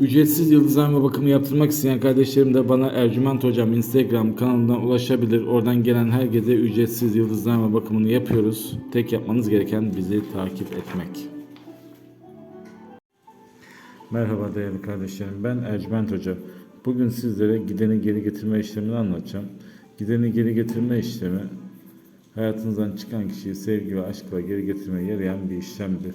Ücretsiz yıldızlama bakımı yaptırmak isteyen kardeşlerim de bana Ercüment Hocam Instagram kanalından ulaşabilir. Oradan gelen herkese ücretsiz yıldızlama bakımını yapıyoruz. Tek yapmanız gereken bizi takip etmek. Merhaba değerli kardeşlerim. Ben Ercüment Hoca. Bugün sizlere gideni geri getirme işlemini anlatacağım. Gideni geri getirme işlemi hayatınızdan çıkan kişiyi sevgi ve aşkla geri getirmeye yarayan bir işlemdir.